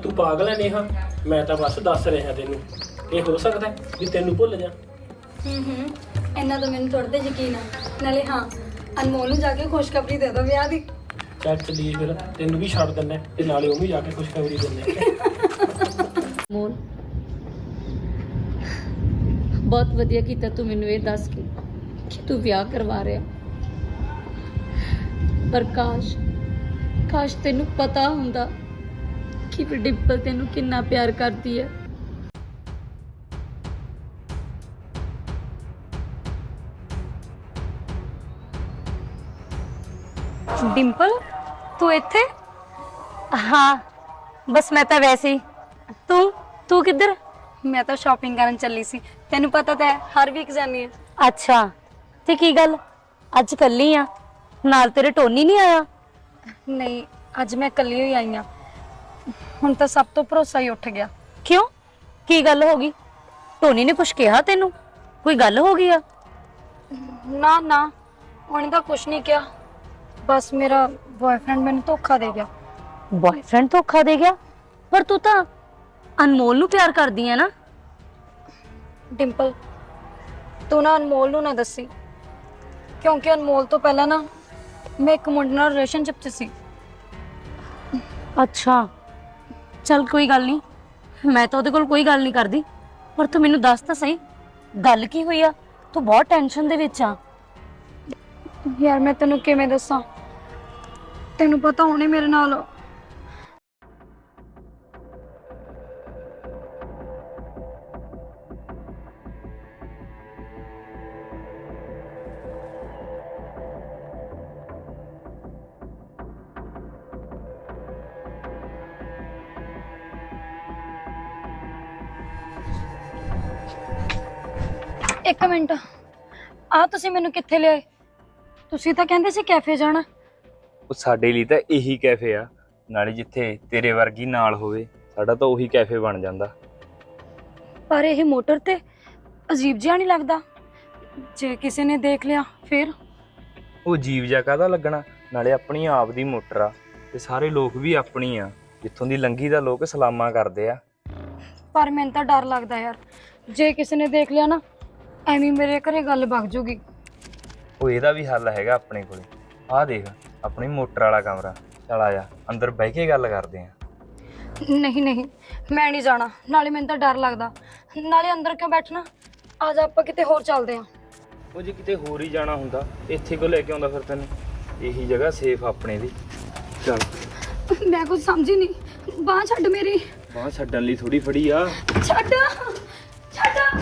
ਤੂੰ ਪਾਗਲ ਹੈ ਨੇਹਾ। ਮੈਂ ਤਾਂ ਬਸ ਦੱਸ ਰਿਹਾ ਤੈਨੂੰ। ਇਹ ਹੋ ਸਕਦਾ ਹੈ ਵੀ ਤੈਨੂੰ ਭੁੱਲ ਜਾ। ਹੂੰ ਹੂੰ। ਇੰਨਾ ਤਾਂ ਮੈਨੂੰ ਥੋੜਾ ਜਿਹਾ ਯਕੀਨ ਆ। ਨਾਲੇ ਹਾਂ ਅਨਮੋਲ ਨੂੰ ਜਾ ਕੇ ਖੁਸ਼ਖਬਰੀ ਦੇ ਦੋ ਵਿਆਹ ਦੀ। ਚੱਲ ਚਲੀਏ ਫਿਰ। ਤੈਨੂੰ ਵੀ ਛੱਡ ਦਿੰਦਾ ਤੇ ਨਾਲੇ ਉਹ ਵੀ ਜਾ ਕੇ ਖੁਸ਼ਖਬਰੀ ਦਿੰਦੇ ਮੋਲ ਬਹੁਤ ਵਧੀਆ ਕੀਤਾ ਤੂੰ ਮੈਨੂੰ ਇਹ ਦੱਸ ਕੇ ਕਿ ਤੂੰ ਵਿਆਹ ਕਰਵਾ ਰਿਹਾ। ਪਰ ਕਾਸ਼ ਕਾਸ਼ ਤੈਨੂੰ ਪਤਾ ਹੁੰਦਾ ਕਿ ਵੀ ਡਿੰਪਲ ਤੈਨੂੰ ਕਿੰਨਾ ਪਿਆਰ ਕਰਦੀ ਹੈ। ਡਿੰਪਲ ਤੂੰ ਇੱਥੇ? ਹਾਂ ਬਸ ਮੈਂ ਤਾਂ ਵੈਸੇ। ਹੀ ਤੂੰ ਤੂੰ ਕਿੱਧਰ? ਮੈਂ ਤਾਂ ਸ਼ਾਪਿੰਗ ਕਰਨ ਚੱਲੀ ਸੀ। ਤੈਨੂੰ ਪਤਾ ਤਾਂ ਹੈ ਹਰ ਵੀਕ ਜਾਂਦੀ ਹੈ। ਅੱਛਾ ਤੇ ਕੀ ਗੱਲ? ਅੱਜ ਕੱਲੀ ਆ? ਨਾਲ ਤੇਰੇ ਟੋਨੀ ਨਹੀਂ ਆਇਆ? ਨਹੀਂ ਅੱਜ ਮੈਂ ਇਕੱਲੀ ਹੋਈ ਆਈ ਹਾਂ ਹੁਣ ਤਾਂ ਸਭ ਤੋਂ ਭਰੋਸਾ ਹੀ ਉੱਠ ਗਿਆ। ਕਿਉਂ? ਕੀ ਗੱਲ ਹੋ ਗਈ? ਟੋਨੀ ਨੇ ਕੁਝ ਕਿਹਾ ਤੈਨੂੰ? ਕੋਈ ਗੱਲ ਹੋ ਗਈ ਆ? ਨਾ ਨਾ ਉਹਨੇ ਤਾਂ ਕੁਝ ਨਹੀਂ ਕਿਹਾ। ਬਸ ਮੇਰਾ ਬॉयਫ੍ਰੈਂਡ ਮੈਨੂੰ ਧੋਖਾ ਦੇ ਗਿਆ। ਬॉयਫ੍ਰੈਂਡ ਧੋਖਾ ਦੇ ਗਿਆ? ਪਰ ਤੂੰ ਤਾਂ ਅਨਮੋਲ ਨੂੰ ਪਿਆਰ ਕਰਦੀ ਆ ਨਾ। ਡਿੰਪਲ ਤੂੰ ਨਾ ਅਨਮੋਲ ਨੂੰ ਨਾ ਦੱਸੀ। ਕਿਉਂਕਿ ਅਨਮੋਲ ਤੋਂ ਪਹਿਲਾਂ ਨਾ ਮੈਂ ਇੱਕ ਮੁੰਡੇ ਨਾਲ ਰਿਲੇਸ਼ਨਸ਼ਿਪ 'ਚ ਸੀ। ਅੱਛਾ। ਚੱਲ ਕੋਈ ਗੱਲ ਨਹੀਂ। ਮੈਂ ਤਾਂ ਉਹਦੇ ਕੋਲ ਕੋਈ ਗੱਲ ਨਹੀਂ ਕਰਦੀ। ਪਰ ਤੂੰ ਮੈਨੂੰ ਦੱਸ ਤਾਂ ਸਹੀ, ਗੱਲ ਕੀ ਹੋਈ ਆ? ਤੂੰ ਬਹੁਤ ਟੈਨਸ਼ਨ ਦੇ ਵਿੱਚ ਆ। ਯਾਰ ਮੈਂ ਤੈਨੂੰ ਕਿਵੇਂ ਦੱਸਾਂ? ਤੈਨੂੰ ਪਤਾ ਹੁਣੇ ਮੇਰੇ ਨਾਲ ਇੱਕ ਮਿੰਟ। ਆ ਤੁਸੀਂ ਮੈਨੂੰ ਕਿੱਥੇ ਲਿਆਏ? ਤੁਸੀਂ ਤਾਂ ਕਹਿੰਦੇ ਸੀ ਕੈਫੇ ਜਾਣਾ। ਉਹ ਸਾਡੇ ਲਈ ਤਾਂ ਇਹੀ ਕੈਫੇ ਆ। ਨਾਲੇ ਜਿੱਥੇ ਤੇਰੇ ਵਰਗੀ ਨਾਲ ਹੋਵੇ ਸਾਡਾ ਤਾਂ ਉਹੀ ਕੈਫੇ ਬਣ ਜਾਂਦਾ। ਪਰ ਇਹ ਮੋਟਰ ਤੇ ਅਜੀਬ ਜਿਹਾ ਨਹੀਂ ਲੱਗਦਾ। ਜੇ ਕਿਸੇ ਨੇ ਦੇਖ ਲਿਆ ਫਿਰ? ਉਹ ਜੀਵ ਜਾ ਕਾਹਦਾ ਲੱਗਣਾ? ਨਾਲੇ ਆਪਣੀ ਆਪ ਦੀ ਮੋਟਰ ਆ ਤੇ ਸਾਰੇ ਲੋਕ ਵੀ ਆਪਣੀ ਆ। ਜਿੱਥੋਂ ਦੀ ਲੰਗੀ ਦਾ ਲੋਕ ਸਲਾਮਾਂ ਕਰਦੇ ਆ। ਪਰ ਮੈਨੂੰ ਤਾਂ ਡਰ ਲੱਗਦਾ ਯਾਰ। ਜੇ ਕਿਸੇ ਨੇ ਦੇਖ ਲਿਆ ਨਾ ਐਵੇਂ ਮੇਰੇ ਘਰੇ ਗੱਲ ਵਗ ਜੂਗੀ। ਉਹ ਇਹਦਾ ਵੀ ਹੱਲ ਹੈਗਾ ਆਪਣੇ ਕੋਲੇ। ਆਹ ਦੇਖ ਆਪਣੀ ਮੋਟਰ ਵਾਲਾ ਕਮਰਾ। ਚਲ ਆ ਜਾ ਅੰਦਰ ਬਹਿ ਕੇ ਗੱਲ ਕਰਦੇ ਆ। ਨਹੀਂ ਨਹੀਂ ਮੈਂ ਨਹੀਂ ਜਾਣਾ। ਨਾਲੇ ਮੈਨੂੰ ਤਾਂ ਡਰ ਲੱਗਦਾ। ਨਾਲੇ ਅੰਦਰ ਕਿਉਂ ਬੈਠਣਾ? ਆ ਜਾ ਆਪਾਂ ਕਿਤੇ ਹੋਰ ਚੱਲਦੇ ਆਂ। ਉਹ ਜੇ ਕਿਤੇ ਹੋਰ ਹੀ ਜਾਣਾ ਹੁੰਦਾ ਇੱਥੇ ਕੋ ਲੈ ਕੇ ਆਉਂਦਾ ਫਿਰ ਤੈਨੂੰ? ਇਹੀ ਜਗ੍ਹਾ ਸੇਫ ਆਪਣੇ ਦੀ। ਚਲ। ਮੈਂ ਕੁਝ ਸਮਝੀ ਨਹੀਂ। ਬਾਹ ਛੱਡ ਮੇਰੀ। ਬਾਹ ਛੱਡਣ ਲਈ ਥੋੜੀ ਫੜੀ ਆ। ਛੱਡ। ਛੱਡ।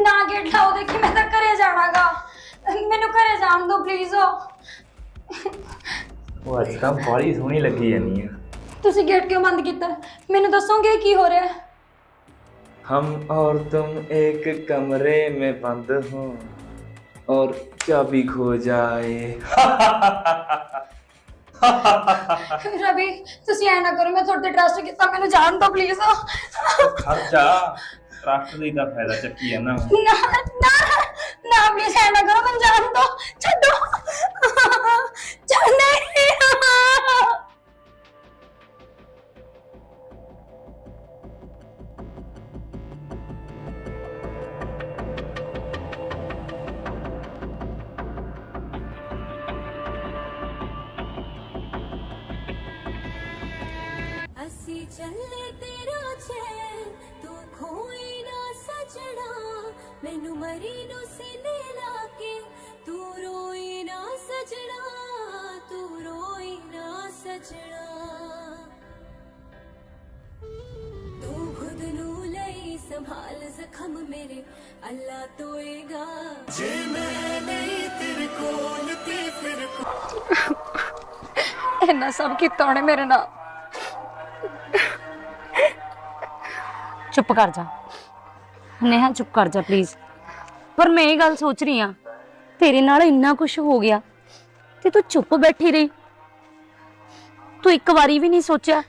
ਨਾ ਗੇਟ ਲਾਓ ਦੇਖੀ ਮੈਂ ਤਾਂ ਘਰੇ ਜਾਣਾਗਾ ਮੈਨੂੰ ਘਰੇ ਜਾਣ ਦਿਓ ਪਲੀਜ਼ ਉਹ ਅੱਜ ਤਾਂ ਬਾਹਲੀ ਸੋਹਣੀ ਲੱਗੀ ਜਾਨੀ ਆ ਤੁਸੀਂ ਗੇਟ ਕਿਉਂ ਬੰਦ ਕੀਤਾ ਮੈਨੂੰ ਦੱਸੋਗੇ ਕੀ ਹੋ ਰਿਹਾ ਹੈ हम और तुम एक कमरे में बंद हो और चाबी खो जाए ਰਵੀ ਤੁਸੀਂ ਐ ਨਾ ਕਰੋ ਮੈਂ ਤੁਹਾਡੇ ਟਰਸਟ ਕੀਤਾ ਮੈਨੂੰ ਜਾਣ ਦਿਓ ਪਲੀਜ਼ ਖਰਚਾ ਟਰੱਕ ਦੀ ਦਾ ਫਾਇਦਾ ਚੱਕੀ ਆ ਨਾ ਨਾ ਨਾ ਨਾ ਪਲੀਜ਼ ਐ ਨਾ ਕਰੋ, ਮੈਨੂੰ ਜਾਣ ਦਿਓ ਛੱਡੋ। ਛੱਡ ਮੈਨੂੰ ਮਰੀ ਨੂੰ ਸੀਨੇ ਲਾ ਕੇ ਤੂੰ ਰੋਈ ਨਾ ਸਜਣਾ ਤੂੰ ਰੋਈ ਨਾ ਸਜਣਾ ਤੂੰ ਖੁਦ ਨੂੰ ਲਈ ਸੰਭਾਲ ਜ਼ਖਮ ਮੇਰੇ ਅੱਲਾ ਤੋਏਗਾ ਜੇ ਮੈਂ ਨਹੀਂ ਤੇਰੇ ਕੋਲ ਤੇ ਫਿਰ ਇੰਨਾ ਸਭ ਕੀਤਾ ਉਹਨੇ ਮੇਰੇ ਨਾਲ ਚੁੱਪ ਕਰ ਜਾ ਨੇਹਾ, ਚੁੱਪ ਕਰ ਜਾ ਪਲੀਜ਼ ਪਰ ਮੈਂ ਇਹ ਗੱਲ ਸੋਚ ਰਹੀ ਆ ਤੇਰੇ ਨਾਲ ਇੰਨਾ ਕੁਝ ਹੋ ਗਿਆ ਤੇ ਤੂੰ ਚੁੱਪ ਬੈਠੀ ਰਹੀ। ਤੂੰ ਇੱਕ ਵਾਰੀ ਵੀ ਨਹੀਂ ਸੋਚਿਆ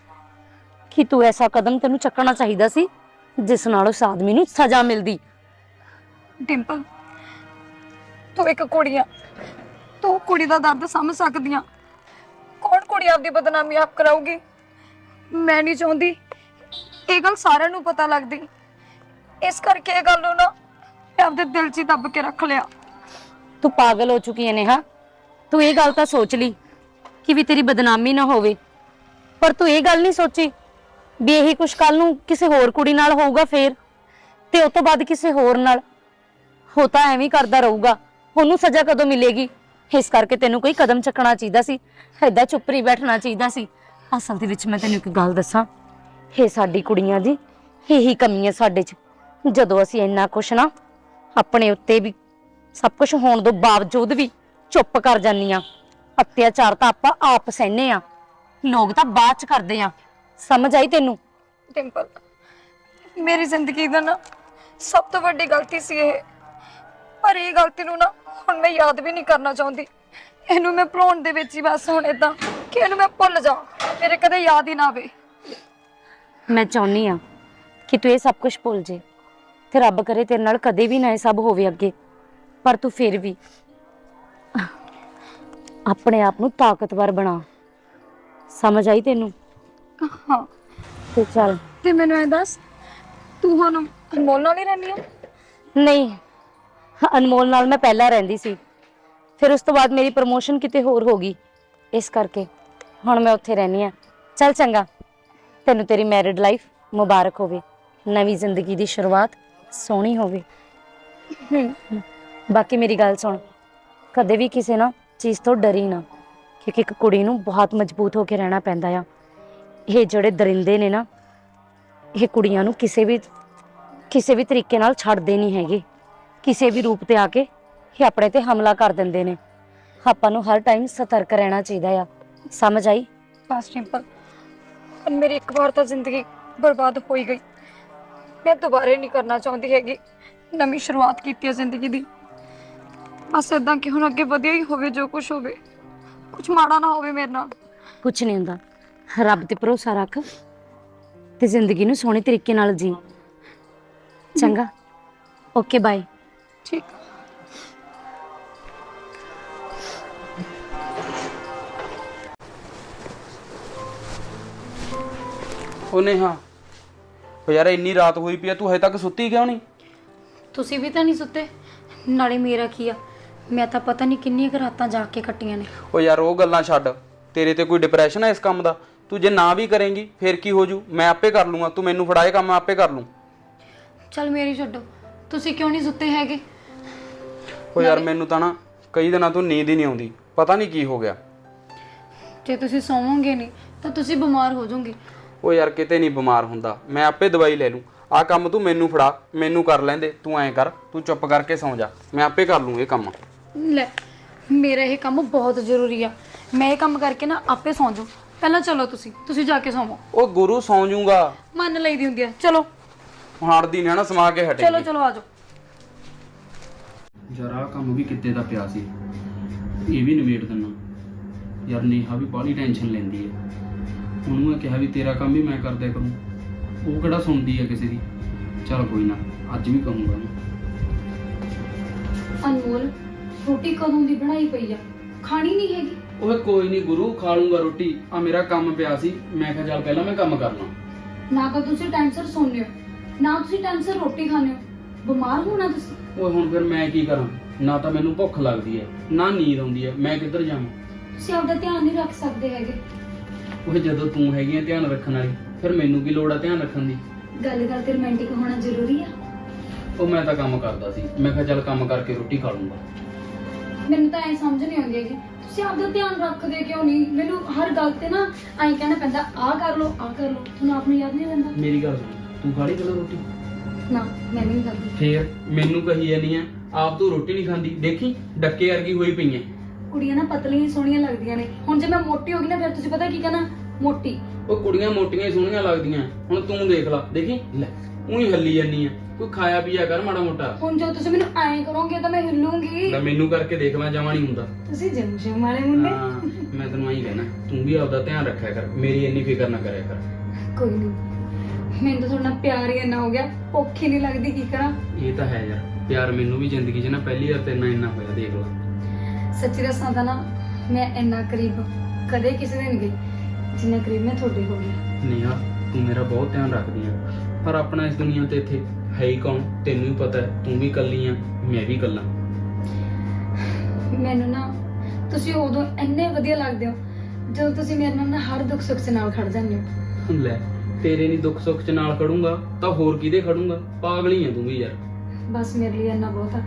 ਕਿ ਤੂੰ ਐਸਾ ਕਦਮ ਤੈਨੂੰ ਚੱਕਣਾ ਚਾਹੀਦਾ ਸੀ, ਜਿਸ ਨਾਲ ਉਸ ਆਦਮੀ ਨੂੰ ਸਜ਼ਾ ਮਿਲਦੀ। ਡਿੰਪਲ, ਤੂੰ ਇੱਕ ਕੁੜੀ ਆ ਤੂੰ ਕੁੜੀ ਦਾ ਦਰਦ ਸਮਝ ਸਕਦੀ ਆ। ਕੌਣ ਕੁੜੀ ਆਪਦੀ ਬਦਨਾਮੀ ਆਪ ਕਰਾਊਗੀ? ਮੈਂ ਨਹੀਂ ਚਾਹੁੰਦੀ, ਇਹ ਗੱਲ ਸਾਰਿਆਂ ਨੂੰ ਪਤਾ ਲੱਗਦੀ। ਇਸ ਕਰਕੇ ਇਹ ਗੱਲ ਨੂੰ ਨਾ ਮੈਂ ਆਪਦੇ ਦਿਲ 'ਚ ਹੀ ਦੱਬ ਕੇ ਰੱਖ ਲਿਆ। ਤੂੰ ਪਾਗਲ ਹੋ ਚੁੱਕੀ ਹੈ ਨੇਹਾ। ਤੂੰ ਇਹ ਗੱਲ ਤਾਂ ਸੋਚ ਲਈ ਕਿ ਵੀ ਤੇਰੀ ਬਦਨਾਮੀ ਨਾ ਹੋਵੇ। ਪਰ ਤੂੰ ਇਹ ਗੱਲ ਨਹੀਂ ਸੋਚੀ ਵੀ ਇਹੀ ਕੁਛ ਕੱਲ ਨੂੰ ਕਿਸੇ ਹੋਰ ਕੁੜੀ ਨਾਲ ਹੋਊਗਾ ਫੇਰ ਤੇ ਉਸ ਤੋਂ ਬਾਅਦ ਕਿਸੇ ਹੋਰ ਨਾਲ। ਹੋ ਤਾਂ ਐਵੇਂ ਹੀ ਕਰਦਾ ਰਹੂਗਾ। ਉਹਨੂੰ ਸਜ਼ਾ ਕਦੋਂ ਮਿਲੇਗੀ? ਇਸ ਕਰਕੇ ਤੈਨੂੰ ਕੋਈ ਕਦਮ ਚੱਕਣਾ ਚਾਹੀਦਾ ਸੀ, ਏਦਾਂ ਚੁੱਪ ਰਹੀ ਬੈਠਣਾ ਚਾਹੀਦਾ ਸੀ। ਅਸਲ ਦੇ ਵਿੱਚ ਮੈਂ ਤੈਨੂੰ ਇੱਕ ਗੱਲ ਦੱਸਾਂ, ਇਹ ਸਾਡੀ ਕੁੜੀਆਂ ਦੀ ਇਹੀ ਕਮੀ ਹੈ ਸਾਡੇ 'ਚ। ਜਦੋਂ ਅਸੀਂ ਇੰਨਾ ਕੁਛ ਨਾ ਆਪਣੇ ਉੱਤੇ ਵੀ ਸਭ ਕੁਝ ਹੋਣ ਤੋਂ ਬਾਵਜੂਦ ਵੀ ਚੁੱਪ ਕਰ ਜਾਂਦੀਆਂ ਅਤਿਆਚਾਰ ਤਾਂ ਆਪਾਂ ਆਪ ਸਹਿਨੇ ਆ ਲੋਕ ਤਾਂ ਬਾਅਦ ਚ ਕਰਦੇ ਆ ਸਮਝ ਆਈ ਤੈਨੂੰ? ਟਿੰਪਲ ਮੇਰੀ ਜ਼ਿੰਦਗੀ ਦਾ ਨਾ ਸਭ ਤੋਂ ਵੱਡੀ ਗਲਤੀ ਸੀ ਇਹ। ਪਰ ਇਹ ਗਲਤੀ ਨੂੰ ਨਾ ਹੁਣ ਮੈਂ ਯਾਦ ਵੀ ਨਹੀਂ ਕਰਨਾ ਚਾਹੁੰਦੀ। ਇਹਨੂੰ ਮੈਂ ਭੁਲਾਉਣ ਦੇ ਵਿੱਚ ਹੀ ਬਸ ਹੁਣ ਇਦਾਂ ਕਿ ਇਹਨੂੰ ਮੈਂ ਭੁੱਲ ਜਾ ਮੇਰੇ ਕਦੇ ਯਾਦ ਹੀ ਨਾ ਆਵੇ। ਮੈਂ ਚਾਹੁੰਨੀ ਆ ਕਿ ਤੂੰ ਇਹ ਸਭ ਕੁਝ ਭੁੱਲ ਜੇ ਤੇ ਰੱਬ ਕਰੇ ਤੇਰੇ ਨਾਲ ਕਦੇ ਵੀ ਨਾ ਇਹ ਸਭ ਹੋਵੇ ਅੱਗੇ। ਪਰ ਤੂੰ ਫਿਰ ਵੀ ਆਪਣੇ ਆਪ ਨੂੰ ਤਾਕਤਵਰ ਬਣਾ। ਸਮਝ ਆਈ ਤੈਨੂੰ? ਹਾਂ। ਤੇ ਚੱਲ। ਤੇ ਮੈਨੂੰ ਇਹ ਦੱਸ ਤੂੰ ਹੁਣ ਅਨਮੋਲ ਨਾਲ ਹੀ ਰਹਿੰਦੀ ਆ? ਨਹੀਂ। ਅਨਮੋਲ ਨਾਲ ਮੈਂ ਪਹਿਲਾਂ ਰਹਿੰਦੀ ਸੀ। ਫਿਰ ਉਸ ਤੋਂ ਬਾਅਦ ਮੇਰੀ ਪ੍ਰਮੋਸ਼ਨ ਕਿਤੇ ਹੋਰ ਹੋ ਗਈ। ਇਸ ਕਰਕੇ ਹੁਣ ਮੈਂ ਉੱਥੇ ਰਹਿੰਦੀ ਆ। ਚੱਲ ਚੰਗਾ। ਤੈਨੂੰ ਤੇਰੀ ਮੈਰਿਡ ਲਾਈਫ ਮੁਬਾਰਕ ਹੋਵੇ। ਨਵੀਂ ਜ਼ਿੰਦਗੀ ਦੀ ਸ਼ੁਰੂਆਤ। ਸੋਹਣੀ ਹੋਵੇ। ਬਾਕੀ ਮੇਰੀ ਗੱਲ ਸੁਣ। ਕਦੇ ਵੀ ਕਿਸੇ ਨਾ ਚੀਜ਼ ਤੋਂ ਡਰੀ ਨਾ। ਕਿਉਂਕਿ ਇੱਕ ਕੁੜੀ ਨੂੰ ਬਹੁਤ ਮਜ਼ਬੂਤ ਹੋ ਕੇ ਰਹਿਣਾ ਪੈਂਦਾ ਆ। ਇਹ ਜਿਹੜੇ ਦਰਿੰਦੇ ਨੇ ਨਾ, ਇਹ ਕੁੜੀਆਂ ਨੂੰ ਕਿਸੇ ਵੀ ਕਿਸੇ ਵੀ ਤਰੀਕੇ ਨਾਲ ਛੱਡਦੇ ਨਹੀਂ ਹੈਗੇ। ਕਿਸੇ ਵੀ ਰੂਪ ਤੇ ਆ ਕੇ ਇਹ ਆਪਣੇ ਤੇ ਹਮਲਾ ਕਰ ਦਿੰਦੇ ਨੇ। ਆਪਾਂ ਨੂੰ ਹਰ ਟਾਈਮ ਸਤਰਕ ਰਹਿਣਾ ਚਾਹੀਦਾ ਆ। ਸਮਝ ਆਈ? ਬਸ ਟਿੰਪਲ ਮੇਰੀ ਇੱਕ ਵਾਰ ਤਾਂ ਜ਼ਿੰਦਗੀ ਬਰਬਾਦ ਹੋਈ ਗਈ। ਮੈਂ ਦੁਬਾਰੇ ਨਹੀਂ ਕਰਨਾ ਚਾਹੁੰਦੀ ਹੈਗੀ ਨਵੀਂ ਸ਼ੁਰੂਆਤ ਕੀਤੀ ਹੈ ਜ਼ਿੰਦਗੀ ਦੀ। ਬਸ ਇਦਾਂ ਕਿ ਹੁਣ ਅੱਗੇ ਵਧੀਆ ਹੀ ਹੋਵੇ ਜੋ ਕੁਝ ਹੋਵੇ। ਕੁਝ ਮਾੜਾ ਨਾ ਹੋਵੇ ਮੇਰੇ ਨਾਲ। ਕੁਝ ਨਹੀਂ ਹੁੰਦਾ। ਰੱਬ ਤੇ ਭਰੋਸਾ ਰੱਖ ਤੇ ਜ਼ਿੰਦਗੀ ਨੂੰ ਸੋਹਣੇ ਤਰੀਕੇ ਨਾਲ ਜੀ। ਚੰਗਾ। Okay bye. ਠੀਕ। ਉਹ ਨੇਹਾ ਉਹ ਯਾਰ ਇੰਨੀ ਰਾਤ ਹੋਈ ਪਈ ਆ ਤੂੰ ਹਜੇ ਤੱਕ ਸੁੱਤੀ ਕਿਉਂ ਨਹੀਂ? ਤੁਸੀਂ ਵੀ ਤਾਂ ਨਹੀਂ ਸੁੱਤੇ। ਨਾਲੇ ਮੇਰਾ ਕੀ ਆ? ਮੈਂ ਤਾਂ ਪਤਾ ਨਹੀਂ ਕਿੰਨੀਆਂ ਕੁ ਰਾਤਾਂ ਜਾ ਕੇ ਕੱਟੀਆਂ ਨੇ। ਉਹ ਯਾਰ ਉਹ ਗੱਲਾਂ ਛੱਡ। ਤੇਰੇ ਤੇ ਕੋਈ ਡਿਪਰੈਸ਼ਨ ਹੈ ਇਸ ਕੰਮ ਦਾ? ਤੂੰ ਜੇ ਨਾ ਵੀ ਕਰੇਂਗੀ ਫੇਰ ਕੀ ਹੋ ਜੂ? ਮੈਂ ਆਪੇ ਕਰ ਲੂੰਗਾ। ਤੂੰ ਮੈਨੂੰ ਫੜਾਏ ਕੰਮ ਮੈਂ ਆਪੇ ਕਰ ਲੂੰ। ਚਲ ਮੇਰੀ ਛੱਡੋ। ਤੁਸੀਂ ਕਿਉਂ ਨਹੀਂ ਸੁੱਤੇ ਹੈਗੇ? ਉਹ ਯਾਰ ਮੈਨੂੰ ਤਾਂ ਨਾ ਕਈ ਦਿਨਾਂ ਤੋਂ ਨੀਂਦ ਹੀ ਨਹੀਂ ਆਉਂਦੀ। ਪਤਾ ਨਹੀਂ ਕੀ ਹੋ ਗਿਆ। ਜੇ ਤੁਸੀਂ ਸੌਵੋਗੇ ਨਹੀਂ ਤਾਂ ਤੁਸੀਂ ਬਿਮਾਰ ਹੋ ਜਾਓਗੇ। ਉਹ ਯਾਰ ਕਿਤੇ ਨਹੀਂ ਬਿਮਾਰ ਹੁੰਦਾ ਮੈਂ ਆਪੇ ਦਵਾਈ ਲੈ ਲੂੰ। ਆ ਕੰਮ ਤੂੰ ਮੈਨੂੰ ਫੜਾ ਮੈਨੂੰ ਕਰ ਲੈਂਦੇ ਤੂੰ ਐਂ ਕਰ ਤੂੰ ਚੁੱਪ ਕਰਕੇ ਸੌਂ ਜਾ ਮੈਂ ਆਪੇ ਕਰ ਲੂੰ ਇਹ ਕੰਮ। ਲੈ ਮੇਰਾ ਇਹ ਕੰਮ ਬਹੁਤ ਜ਼ਰੂਰੀ ਆ। ਮੈਂ ਇਹ ਕੰਮ ਕਰਕੇ ਨਾ ਆਪੇ ਸੌਂ ਜਾਊਂ। ਪਹਿਲਾਂ ਚਲੋ ਤੁਸੀਂ ਤੁਸੀਂ ਜਾ ਕੇ ਸੌਵੋ। ਉਹ ਗੁਰੂ ਸੌਂ ਜੂਗਾ ਮੰਨ ਲਈਦੀ ਹੁੰਦੀ ਆ। ਚਲੋ। ਹੁਣ ਅੜਦੀ ਨੇ ਨਾ ਸਮਾ ਕੇ ਹਟੇ ਚਲੋ ਚਲੋ ਆ ਜਾਓ। ਯਾਰ ਆਹ ਕੰਮ ਵੀ ਕਿਤੇ ਦਾ ਪਿਆ ਸੀ। ਇਹ ਵੀ ਨਿਬੇੜ ਦਿੰਨਾ ਯਾਰ ਨੇਹਾ ਵੀ ਬਾਹਲੀ ਟੈਨਸ਼ਨ ਲੈਂਦੀ ਹੈ ਉਹਨੂੰ ਮੈਂ ਕਿਹਾ ਵੀ ਤੇਰਾ ਕੰਮ ਵੀ ਮੈਂ ਕਰਦਿਆ ਕਰੂੰ। ਉਹ ਕਿਹੜਾ ਸੁਣਦੀ ਹੈ ਕਿਸੇ ਦੀ? ਚਲ ਕੋਈ ਨਾ ਅੱਜ ਵੀ ਕਹੂੰਗਾ ਉਹਨੂੰ। ਅਨਮੋਲ ਰੋਟੀ ਕਦੋਂ ਦੀ ਬਣਾਈ ਪਈ ਆ? ਖਾਣੀ ਨਹੀਂ ਹੈਗੀ। ਓਏ ਕੋਈ ਨਹੀਂ ਗੁਰੂ ਖਾ ਲੂੰਗਾ ਰੋਟੀ। ਆ ਮੇਰਾ ਕੰਮ ਪਿਆ ਸੀ। ਮੈਂ ਕਿਹਾ ਚੱਲ ਪਹਿਲਾਂ ਮੈਂ ਕੰਮ ਕਰ ਲਾਂ। ਨਾ ਤਾਂ ਤੁਸੀਂ ਟਾਈਮ ਸਿਰ ਸੌਂਦੇ ਹੋ ਨਾ ਤੁਸੀਂ ਟਾਈਮ ਸਿਰ ਰੋਟੀ ਖਾਂਦੇ ਹੋ। ਬਿਮਾਰ ਹੋਣਾ ਤੁਸੀਂ। ਓਏ ਹੁਣ ਫਿਰ ਮੈਂ ਕੀ ਕਰਾਂ? ਨਾ ਤਾਂ ਮੈਨੂੰ ਭੁੱਖ ਲੱਗਦੀ ਹੈ ਨਾ ਨੀਂਦ ਆਉਂਦੀ ਹੈ ਮੈਂ ਕਿੱਧਰ ਜਾਵਾਂ? ਤੁਸੀਂ ਆਪਦਾ ਧਿਆਨ ਨਹੀਂ ਰੱਖ ਸਕਦੇ ਹੈਗੇ। ਓਏ ਜਦੋਂ ਤੂੰ ਹੈਗੀ ਆ ਧਿਆਨ ਰੱਖਣ ਵਾਲੀ ਫਿਰ ਮੈਨੂੰ ਕੀ ਲੋੜ ਆ ਧਿਆਨ ਰੱਖਣ ਦੀ? ਗੱਲ ਤੇ ਰੋਮਾਂਟਿਕ ਹੋਣਾ ਜ਼ਰੂਰੀ ਆ। ਉਹ ਮੈਂ ਤਾਂ ਕੰਮ ਕਰਦਾ ਸੀ। ਮੈਂ ਕਿਹਾ ਚੱਲ ਕੰਮ ਕਰਕੇ ਰੋਟੀ ਖਾ ਲੂੰਗਾ। ਮੈਨੂੰ ਤਾਂ ਐ ਸਮਝ ਨਹੀਂ ਆਉਂਦੀ ਹੈਗੀ। ਤੁਸੀਂ ਆਪਦਾ ਧਿਆਨ ਰੱਖਦੇ ਕਿਉਂ ਨਹੀਂ? ਮੈਨੂੰ ਹਰ ਗੱਲ ਤੇ ਨਾ ਐਂ ਕਹਿਣਾ ਪੈਂਦਾ ਆਹ ਕਰ ਲਓ ਆਹ ਕਰ ਲਓ। ਤੁਹਾਨੂੰ ਆਪ ਨੂੰ ਯਾਦ ਨਹੀਂ ਰਹਿੰਦਾ? ਮੇਰੀ ਗੱਲ ਸੁਣ। ਤੂੰ ਖਾਲੀ ਚਲੋ ਰੋਟੀ? ਨਾ ਮੈਂ ਨਹੀਂ ਕਰਦੀ ਫੇਰ ਮੈਨੂੰ ਕਹੀ ਜਾਨੀ ਆ ਆਪ ਤੂੰ ਰੋਟੀ ਨਹੀਂ ਖਾਂਦੀ। ਦੇਖੀ ਡੱਕੇ ਵਰਗੀ ਹੋਈ ਪਈ ਐ। ਕੁੜੀਆਂ ਨਾ ਪਤਲੀਆਂ ਹੀ ਸੋਹਣੀਆਂ ਲੱਗਦੀਆਂ ਨੇ। ਹੁਣ ਜੇ ਮੈਂ ਮੋਟੀ ਹੋ ਗਈ ਨਾ ਫਿਰ ਤੁਸੀਂ ਪਤਾ ਕੀ ਕਹਿਣਾ? ਮੋਟੀ। ਉਹ ਕੁੜੀਆਂ ਮੋਟੀਆਂ ਹੀ ਸੋਹਣੀਆਂ ਲੱਗਦੀਆਂ। ਹੁਣ ਤੂੰ ਦੇਖ ਲੈ ਦੇਖੀ? ਲੈ ਉਹੀ ਹੱਲੀ ਜਾਨੀ ਆ। ਕੋਈ ਖਾਇਆ ਪੀਆ ਕਰ ਮਾੜਾ ਮੋਟਾ। ਹੁਣ ਜੋ ਤੁਸੀਂ ਮੈਨੂੰ ਐਂ ਕਰੋਗੇ ਤਾਂ ਮੈਂ ਹਿੱਲੂੰਗੀ। ਲੈ ਮੈਨੂੰ ਕਰਕੇ ਦੇਖ ਮੈਂ ਜਮਾ ਨਹੀਂ ਹੁੰਦਾ। ਤੁਸੀਂ ਜਿਮ ਜਿਮ ਵਾਲੇ ਮੁੰਡੇ। ਹਾਂ ਮੈਂ ਤੈਨੂੰ ਆਹੀ ਕਹਿਣਾ ਤੂੰ ਵੀ ਆਪਦਾ ਧਿਆਨ ਰੱਖਿਆ ਕਰ ਮੇਰੀ ਇੰਨੀ ਫਿਕਰ ਨਾ ਕਰਿਆ ਕਰ। ਕੋਈ ਨਹੀਂ ਮੈਨੂੰ ਤਾਂ ਤੁਹਾਡਾ ਪਿਆਰ ਹੀ ਇੰਨਾ ਹੋ ਗਿਆ ਭੁੱਖ ਹੀ ਨਹੀਂ ਲੱਗਦੀ ਕੀ ਕਰਾਂ? ਇਹ ਤਾਂ ਹੈ ਯਾਰ ਪਿਆਰ ਮੈਨੂੰ ਵੀ ਜ਼ਿੰਦਗੀ 'ਚ ਨਾ ਪਹਿਲੀ ਵਾਰ ਤੇਰੇ ਨਾਲ ਇੰਨਾ ਹੋਇਆ ਦੇਖ ਲੈ। ਸੱਚੀ ਦੱਸਾਂ ਤਾਂ ਨਾ ਮੈਂ ਇੰਨਾ ਕਰੀਬ ਕਦੇ ਕਿਸੇ ਦੇ ਨਹੀਂ ਗਈ ਜਿੰਨਾ ਕਰੀਬ ਮੈਂ ਤੁਹਾਡੇ ਹੋ ਗਈ। ਨੇਹਾ ਤੂੰ ਮੇਰਾ ਬਹੁਤ ਧਿਆਨ ਰੱਖਦੀ ਆ। ਪਰ ਆਪਣਾ ਇਸ ਦੁਨੀਆ ਤੇ ਇੱਥੇ ਹੈ ਹੀ ਕੌਣ? ਤੈਨੂੰ ਹੀ ਪਤਾ ਹੈ ਤੂੰ ਵੀ ਇਕੱਲੀ ਆ ਮੈਂ ਵੀ ਇਕੱਲਾ। ਮੈਨੂੰ ਨਾ ਤੁਸੀਂ ਉਦੋਂ ਇੰਨੇ ਵਧੀਆ ਲੱਗਦੇ ਹੋ ਜਦੋਂ ਤੁਸੀਂ ਮੇਰੇ ਨਾਲ ਨਾ ਹਰ ਦੁੱਖ ਸੁੱਖ ਦੇ ਨਾਲ ਖੜ ਜਾਂਦੇ ਹੋ। ਲੈ ਤੇਰੇ ਨਹੀਂ ਦੁੱਖ ਸੁੱਖ ਚ ਨਾਲ ਖੜੂੰਗਾ ਤਾਂ ਹੋਰ ਕਿਹਦੇ ਖੜੂੰਗਾ? ਪਾਗਲ ਆ ਤੂੰ ਵੀ ਯਾਰ। ਬਸ ਮੇਰੇ ਲਈ ਇੰਨਾ ਬਹੁਤ ਆ।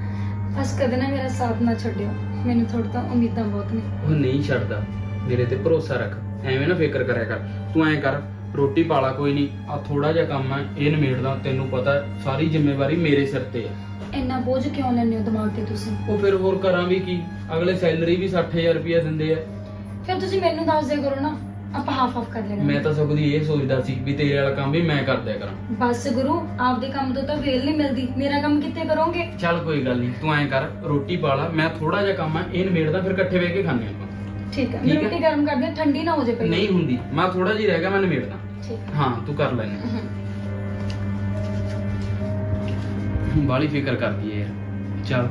ਬਸ ਕਦੇ ਨਾ ਮੇਰਾ ਸਾਥ ਨਾ ਛੱਡਿਓ। ਮੈਨੂੰ ਤੁਹਾਡੇ ਤੋਂ ਉਮੀਦਾਂ ਬਹੁਤ ਨੇ। ਉਹ ਨਹੀਂ ਛੱਡਦਾ। ਮੇਰੇ ਤੇ ਭਰੋਸਾ ਰੱਖ। ਐਵੇਂ ਨਾ ਫਿਕਰ ਕਰਿਆ ਕਰ। ਤੂੰ ਐਂ ਕਰ ਰੋਟੀ ਪਾਲਾ ਕੋਈ ਨਹੀਂ। ਆ ਥੋੜਾ ਜਿਹਾ ਕੰਮ ਹੈ ਇਹ ਨਿਮੇੜਦਾ। ਤੈਨੂੰ ਪਤਾ ਹੈ, ਸਾਰੀ ਜ਼ਿੰਮੇਵਾਰੀ ਮੇਰੇ ਸਿਰ ਤੇ ਹੈ ਇੰਨਾ ਬੋਝ ਕਿਉਂ ਲੈਂਦੇ ਹੋ ਦਿਮਾਗ ਤੇ ਤੁਸੀਂ? ਉਹ ਫਿਰ ਹੋਰ ਕਰਾਂ ਵੀ ਕੀ? ਅਗਲੇ ਸੈਲਰੀ ਵੀ 60000 ਰੁਪਇਆ ਦਿੰਦੇ ਆ। ਫਿਰ ਤੁਸੀਂ ਮੈਨੂੰ ਦੱਸ ਦਿਆ ਕਰੋ ਨਾ। ਆਪਾਂ ਹਾਫ ਹਾਫ ਕਰ ਲੈਣਾ। ਮੈਂ ਤਾਂ ਸਗੋਂ ਦੀ ਇਹ ਸੋਚਦਾ ਸੀ ਵੀ ਤੇਰੇ ਵਾਲਾ ਕੰਮ ਵੀ ਮੈਂ ਕਰਦਿਆ ਕਰਾਂ। ਬਸ ਗੁਰੂ ਆਪਦੇ ਕੰਮ ਤੋਂ ਤਾਂ ਵੇਲ ਨਹੀਂ ਮਿਲਦੀ। ਮੇਰਾ ਕੰਮ ਕਿੱਥੇ ਕਰੋਗੇ? ਚੱਲ ਕੋਈ ਗੱਲ ਨਹੀਂ ਤੂੰ ਐਂ ਕਰ ਰੋਟੀ ਪਾਲਾ ਮੈਂ ਥੋੜਾ ਜਿਹਾ ਕੰਮ ਹੈ ਇਹ ਨਿਬੇੜਦਾ ਫਿਰ ਇਕੱਠੇ ਬਹਿ ਕੇ ਖਾਂਦੇ ਆਪਾਂ। ਠੀਕ ਹੈ ਠੀਕ ਮੈਂ ਹੈ। ਰੋਟੀ ਗਰਮ ਕਰਦੀ ਹਾਂ ਠੰਡੀ ਨਾ ਹੋ ਜਾਏ ਪਈ। ਨਹੀਂ ਹੁੰਦੀ ਮੈਂ ਥੋੜਾ ਜਿਹਾ ਰਹਿ ਗਿਆ ਮੈਂ ਨਿਬੇੜਦਾ। ਠੀਕ ਹੈ ਹਾਂ ਤੂੰ ਕਰ ਲੈਨੇ ਹਮ। ਬਾਲੀ ਫਿਕਰ ਕਰਦੀ ਹੈ ਯਾਰ। ਚੱਲ